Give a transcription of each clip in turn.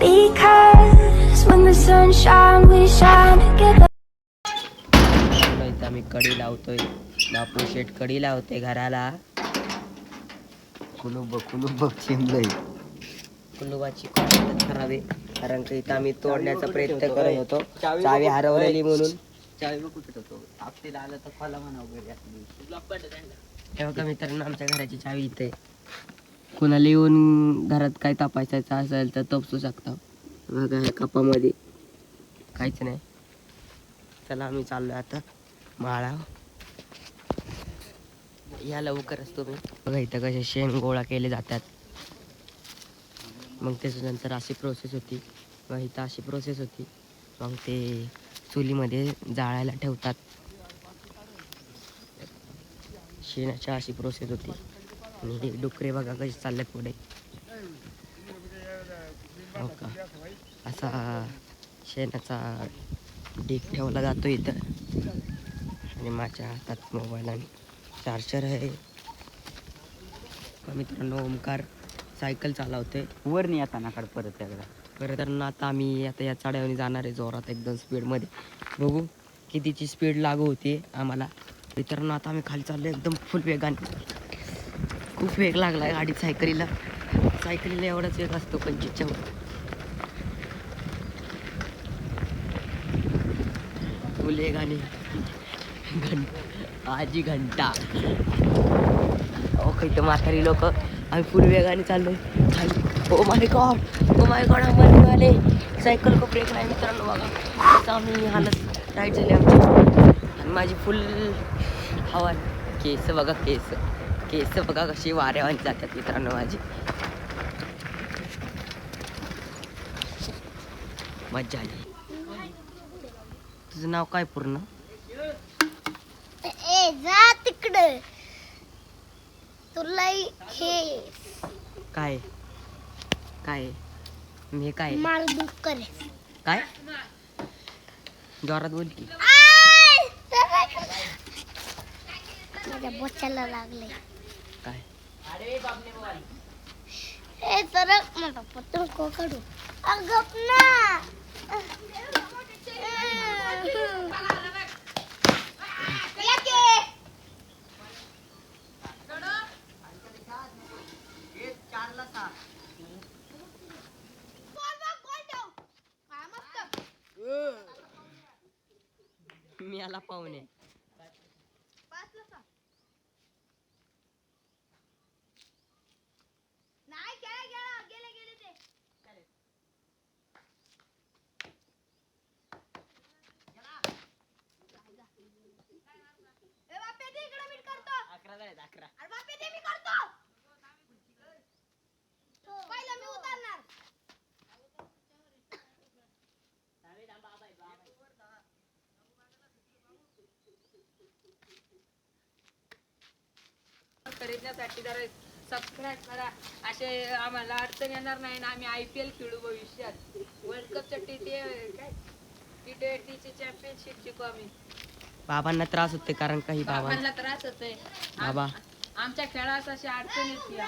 Because when the sun shines, we shine together. आम्ही कडी लावतोय. बापू शेट कडी लावते घराला. कुलूप बघ चिमलंय कुलुबाची खराब आहे कारण की इथं आम्ही तोडण्याचा प्रयत्न करत होतो. चावी हरवलेली म्हणून. चावी बघ कुठे ठेवतो. आपल्याला आलं तर खोला म्हणा वगैरे हे बघा मित्रांनो आमच्या घराची चावी इथे. कुणाला येऊन घरात काय तपासायचं असेल तर तपसू शकता. बघा ह्या कपामध्ये. काहीच नाही. चला आम्ही चाललो आता माळा. या लवकरच तुम्ही बघा इथं कसे शेण गोळा केले जातात. मग त्याच्यानंतर अशी प्रोसेस होती. मग इथं अशी प्रोसेस होती. मग ते चुलीमध्ये जाळायला ठेवतात. शेणाची अशी प्रोसेस होती. आणि डुकरे बघा कसे चालले पुढे. हो का? असा शेणाचा ढीक ठेवला जातो इथं. आणि माझ्या हातात मोबाईल आणि चार्जर आहे. मित्रांनो ओमकार सायकल चालवते वर नाही येताना काढ परत तर ना आता आम्ही आता या चढावणी जाणार आहे जोरात एकदम स्पीडमध्ये बघू कितीची स्पीड लागू होती आम्हाला. मित्रांनो आता आम्ही खाली चाललो एकदम फुल वेगाने. खूप वेग लागला आहे गाडी सायकलीला. सायकलीला एवढाच वेग असतो पंचवीसच्या वर. फुल वेगाने आजी घंटा. ओके तर म्हातारी लोक. आम्ही फुल वेगाने चाललो खाली ओ my God oh my God आम्हाला आले. सायकल को ब्रेक नाही मित्रांनो बघा. असं आम्ही हालत टाईट झाली आमची. आणि माझी फुल हवा केस बघा केस. केस बघा कशी वाऱ्यावानी जातात मित्रांनो माझी. मज्जा आली. तुझं नाव काय पूर्ण? ए जा तिकडे. तुला हे काय? काय? मी काय? मारदूक करे. काय? जोरात बोल की. माझ्या बोचाला लागले काय? ए तर माझा पत्र को काढू अगप ना मी आला पाहुणे. अकरा झाले अकरा पहिला मी उतरणार. खरेदण्यासाठी जरा सबस्क्राईब करा. असे आम्हाला अडचण येणार नाही ना आम्ही आय पी एल खेळू भविष्यात. वर्ल्ड कपच्या टी टी काय? टी ट्वेंटीची चॅम्पियनशिप जिंकू आम्ही. बाबांना त्रास होते कारण काही बाबा बाबांना त्रास होतोय. बाबा. आमच्या खेळात अशी अडचण येते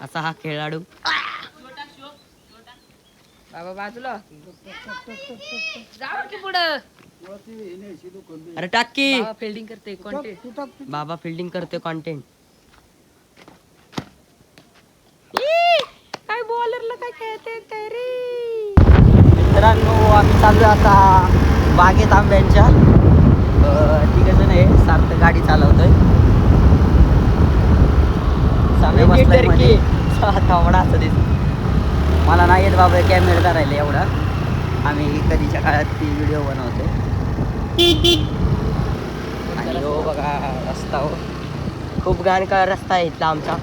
असा हा खेळाडू. बाबा बाजूला. जाऊ की पुढं. अरे टाकी बाबा फिल्डिंग करते कॉन्टेंट बाबा फिल्डिंग करतोय कॉन्टेंट काय बॉलरला काय खेळते काय रे? मित्रांनो आम्ही चाललो आता बागेत आंब्यांच्या तिघ जण आहे. सार्थ गाडी चालवतोय. थांबडा असं दिसत मला नाही येत बाबा कॅमेरा करायला एवढा. आम्ही कधीच्या काळात ती व्हिडिओ बनवतो आणि हो बघा रस्ता हो. खूप घाण काळ रस्ता आहे इथला आमचा.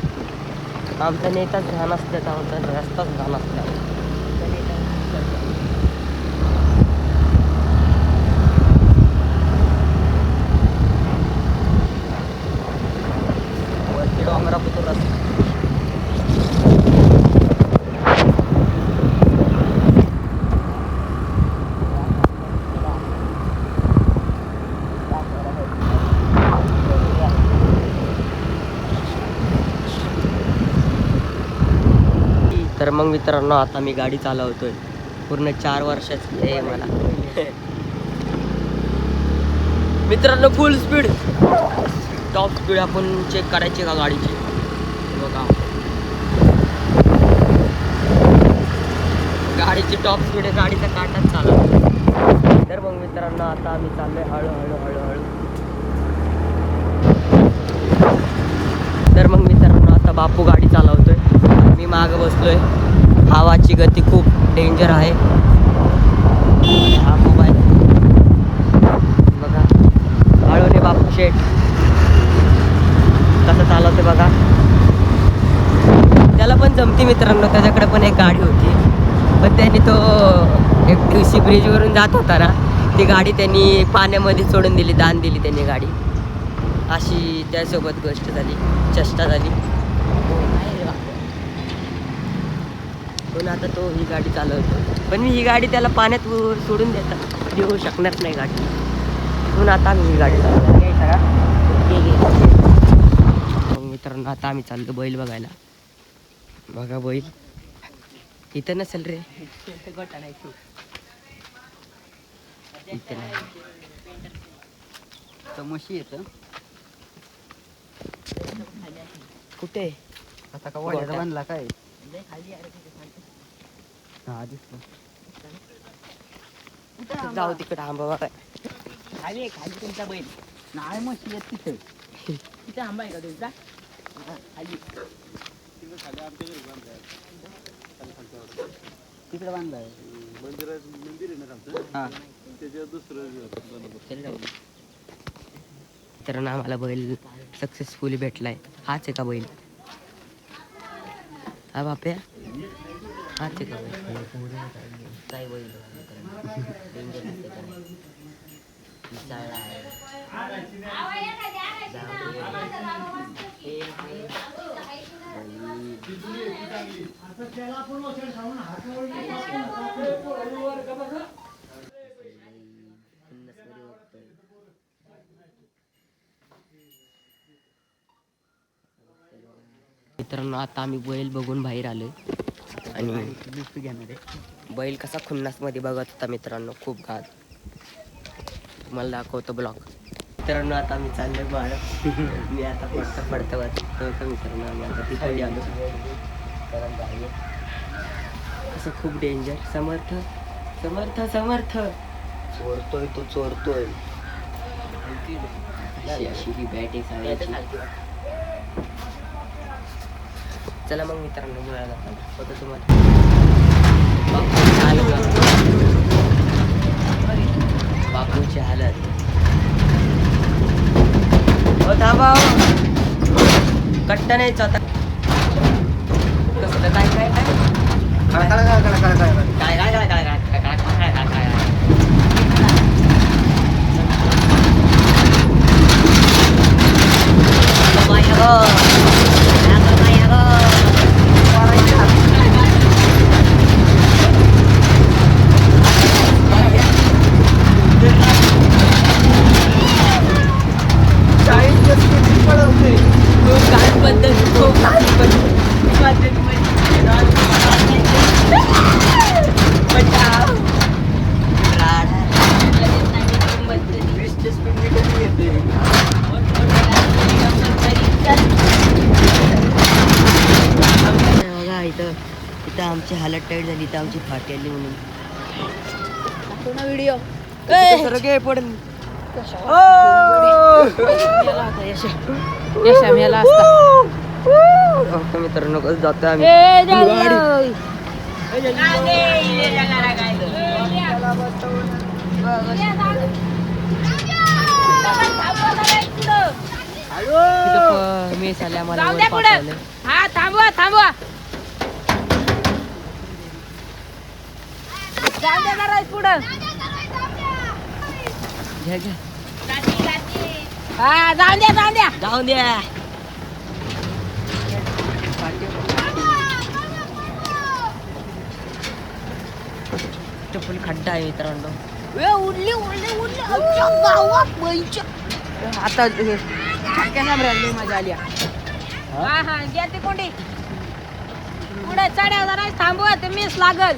आमचा नेताच घाण असतात आमचा रस्ताच घाण असतात वरती डोंगरापुतूर रस्ता तर मग मित्रांनो आता मी गाडी चालवतोय. पूर्ण चार वर्षाची आहे मला. मित्रांनो फुल स्पीड टॉप स्पीड आपण चेक करायची का गाडीची? बघा. गाडीची टॉप स्पीड आहे गाडीचा काटाच चालला तर मग मित्रांनो आता आम्ही चाललोय हळूहळू हळूहळू. तर मग मित्रांनो आता बापू गाडी चालवतोय. मी मागं बसलोय. हवाची गती खूप डेंजर आहे. हा मोबाईल बघा. हळूने बापू शेट. कसं चालवते बघा. त्याला पण जमती मित्रांनो. त्याच्याकडे पण एक गाडी होती. पण त्यांनी तो एक सी ब्रिजवरून जात होता ना ती गाडी त्यांनी पाण्यामध्ये सोडून दिली दान दिली त्यांनी गाडी. अशी त्यासोबत गोष्ट झाली चेष्टा झाली. पण आता तो ही गाडी चालवतो. पण मी ही गाडी त्याला पाण्यात सोडून देतात देऊ शकणार नाही गाडी. म्हणून आता आम्ही ही गाडी चालवतो मित्रांनो आता आम्ही चाललो बैल बघायला. बघा बैल. इथं नसेल रे. इथं नाही. म्हशी येतं कुठे? आता का बांधला काय? जाऊ आंबा बघा खाली खाली तुमचा बैल नाही मग तिथे तिथे आंबा आहे का तुमचा मंदिर दुसरं तर आम्हाला बैल सक्सेसफुली भेटलाय. हाच आहे का बैल. આવા પે હાથે કરે તાઈ વઈ કરે ચાલા मित्रांनो आता आम्ही बैल बघून बाहेर आलोय. आणि लिफ्ट घेणार आहे बैल कसा खुन्नासमध्ये बघत होता मित्रांनो खूप घात तुम्हाला दाखवतो ब्लॉग. मित्रांनो आता आम्ही चाललोय बाळ मी आता पडता पडता वाचतो मित्रांनो आम्ही आता तिथे आलो. असं खूप डेंजर समर्थ समर्थ समर्थ. चोरतोय तो चोरतोय. अशी ही बॅट आहे चला मग मित्रांनो मुळाला बघा तुम्हाला बापूची हालत हो धाबा कट्टा नाहीच आता कसलं काय काय काय काय काय काय काय Oh. para फाटेली म्हणून. ना व्हिडिओ सगळे पडून यशा मेला मित्रांनो कसं जातो आम्ही? मी झाल्या मला थांबवा थांबवा. जाऊ पुढं? घ्या घ्या. हा जाऊन द्या जाऊन द्या. जाऊन द्या. फुल खड्डा आहे मित्रांनो. उडली उडली उडली. आमच्या गावात बैच्या आता मजा आली हा? हा घ्या ते कोंडी. पुढे चढ्या जरा थांबवा ते मिस लागल.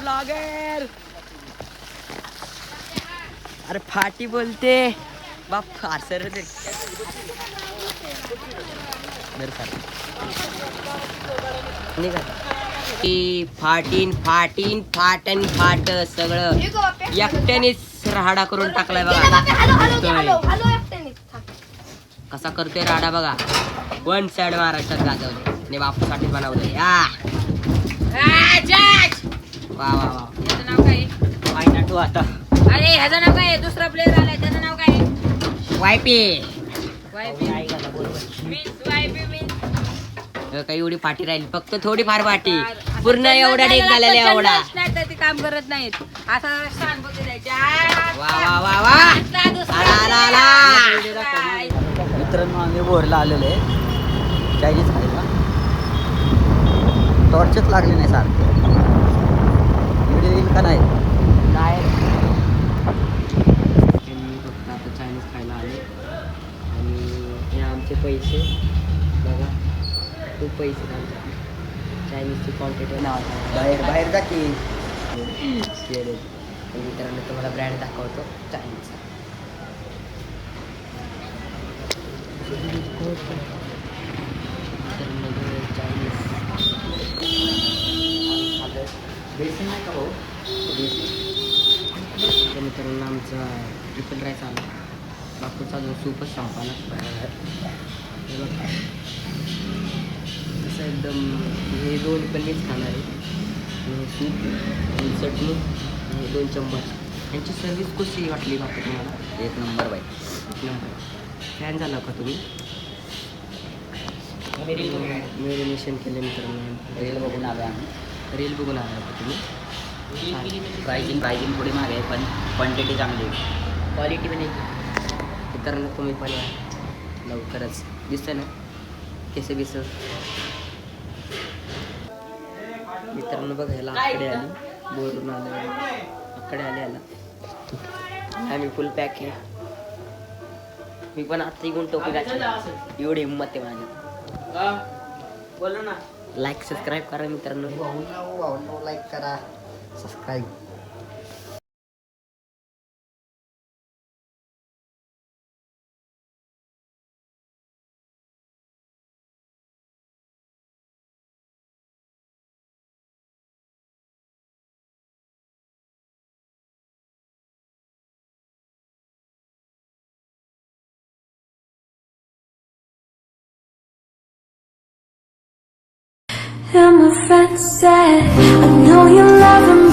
ब्लॉगर अरे फाटी बोलते. बाप फार सर फाटीन फाटीन फाटन फाट सगळं. एकट्यानेच राडा करून टाकलाय बघा. कसा करतोय राडा बघा. वन साइड महाराष्ट्रात गाजवले ने बापूसाठी बनवलंय. या. वा वा वा. याचं नाव काय? आता. अरे ह्याचं नाव काय? आहे? दुसरा प्लेअर आलाय. त्याचं नाव काय? आहे? YP YP means YP means काही एवढी पाठी राहिली. फक्त थोडी फार. पाठी पूर्ण एवढा डेक झालेला एवढा. काम करत नाहीत. असं आला, आला. मित्रांनो आम्ही बोरला आलेलो आहे. चायनीज खायला. टॉर्चच लागले नाही सारखे. व्हिडिओ येईल का नाही? मी फक्त आता चायनीज खायला आले. आणि हे आमचे पैसे. बघा खूप पैसे चायनीजची क्वांटिटी नाव बाहेर बाहेर जा की. मित्रांनो तुम्हाला ब्रँड दाखवतो. चायनीजचा बेसन नाही का हो? भाऊ तर मित्रांनो आमचा ट्रिपल राईस आला. बापूचा जो सूपच संपाला बघा. एकदम हे दोन पण मीच खाणार आहे. आणि चटणी आणि दोन चम्मच यांची सर्विस कशी वाटली बापू तुम्हाला एक नंबर बाई. एक नंबर. फॅन झाला का तुम्ही? मेरिनेशन केले मित्रांनो. रील बघून आलो आम्ही. रील बघून आला का तुम्ही? प्रायझिंग प्रायझिंग थोडी मागे आहे पण क्वांटिटी चांगली आहे. क्वालिटी पण एक. मित्रांनो तुम्ही पण लवकरच. दिसतंय ना? केस बिस मित्रांनो बघ ह्याला आकडे आली. बोरून आलं. आकडे आले आला आम्ही फुल पॅक आहे. मी पण आता इकडून टोपी घातली. एवढी हिंमत आहे माझ्यात बोलो ना लाईक सबस्क्राईब करा मित्रांनो. लाईक करा. Subscribe And my friend said, I know you love him, but